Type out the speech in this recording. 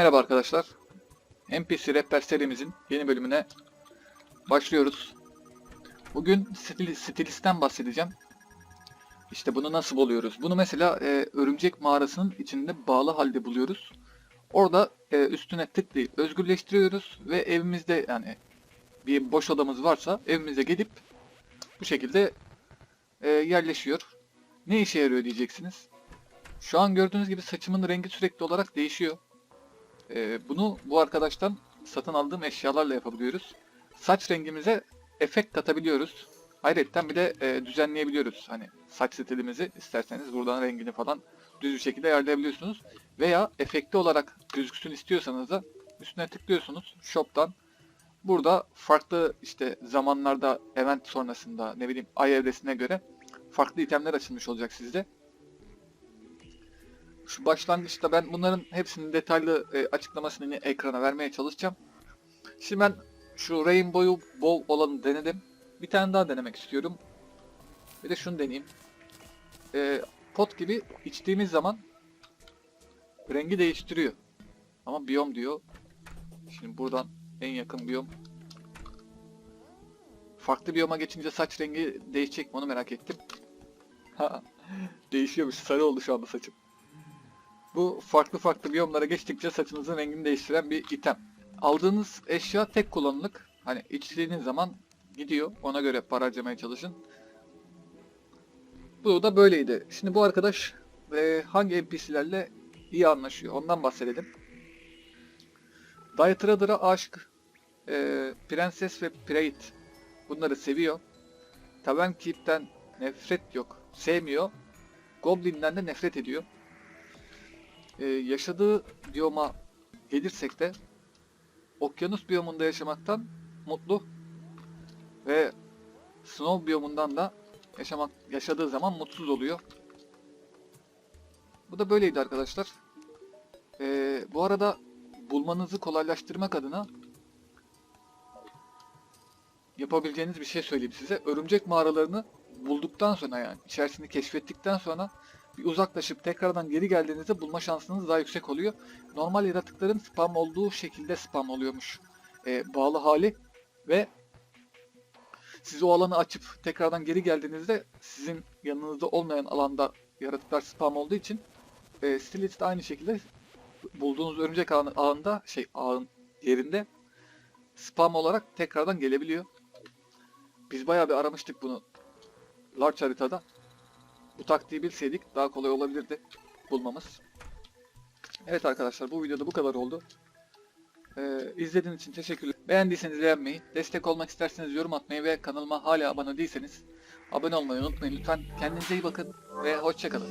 Merhaba arkadaşlar. NPC Rehber serimizin yeni bölümüne başlıyoruz. Bugün stil, stilisten bahsedeceğim. İşte bunu nasıl buluyoruz? Bunu mesela e, örümcek mağarasının içinde bağlı halde buluyoruz. Orada e, üstüne tıklayıp özgürleştiriyoruz ve evimizde yani bir boş odamız varsa evimize gelip bu şekilde e, yerleşiyor. Ne işe yarıyor diyeceksiniz. Şu an gördüğünüz gibi saçımın rengi sürekli olarak değişiyor. Ee, bunu bu arkadaştan satın aldığım eşyalarla yapabiliyoruz. Saç rengimize efekt katabiliyoruz. Ayrıca bir de e, düzenleyebiliyoruz. Hani saç stilimizi isterseniz buradan rengini falan düz bir şekilde ayarlayabiliyorsunuz. Veya efekti olarak gözüksün istiyorsanız da üstüne tıklıyorsunuz shop'tan. Burada farklı işte zamanlarda event sonrasında ne bileyim ay evresine göre farklı itemler açılmış olacak sizde. Şu başlangıçta ben bunların hepsinin detaylı e, açıklamasını ekrana vermeye çalışacağım. Şimdi ben şu Rainbow'u bol olanı denedim. Bir tane daha denemek istiyorum. Bir de şunu deneyeyim. E, pot gibi içtiğimiz zaman rengi değiştiriyor. Ama biyom diyor. Şimdi buradan en yakın biyom. Farklı biyoma geçince saç rengi değişecek mi onu merak ettim. Değişiyormuş. Sarı oldu şu anda saçım. Bu farklı farklı biyomlara geçtikçe saçınızın rengini değiştiren bir item. Aldığınız eşya tek kullanımlık. Hani içtiğiniz zaman gidiyor. Ona göre para harcamaya çalışın. Bu da böyleydi. Şimdi bu arkadaş e, hangi NPC'lerle iyi anlaşıyor ondan bahsedelim. Rudder'a aşık. E, Prenses ve Preit bunları seviyor. Tavern Keep'ten nefret yok. Sevmiyor. Goblin'den de nefret ediyor. Ee, yaşadığı biyoma gelirsek de okyanus biyomunda yaşamaktan mutlu ve snow biyomundan da yaşamak yaşadığı zaman mutsuz oluyor. Bu da böyleydi arkadaşlar. Ee, bu arada bulmanızı kolaylaştırmak adına yapabileceğiniz bir şey söyleyeyim size. Örümcek mağaralarını bulduktan sonra yani içerisini keşfettikten sonra uzaklaşıp tekrardan geri geldiğinizde bulma şansınız daha yüksek oluyor. Normal yaratıkların spam olduğu şekilde spam oluyormuş. Ee, bağlı hali ve siz o alanı açıp tekrardan geri geldiğinizde sizin yanınızda olmayan alanda yaratıklar spam olduğu için e, Stilist aynı şekilde bulduğunuz örümcek ağını, ağında şey ağın yerinde spam olarak tekrardan gelebiliyor. Biz bayağı bir aramıştık bunu large haritada. Bu taktiği bilseydik daha kolay olabilirdi bulmamız. Evet arkadaşlar bu videoda bu kadar oldu. Ee, izlediğiniz için teşekkürler. Beğendiyseniz beğenmeyi, destek olmak isterseniz yorum atmayı ve kanalıma hala abone değilseniz abone olmayı unutmayın lütfen. Kendinize iyi bakın ve hoşçakalın.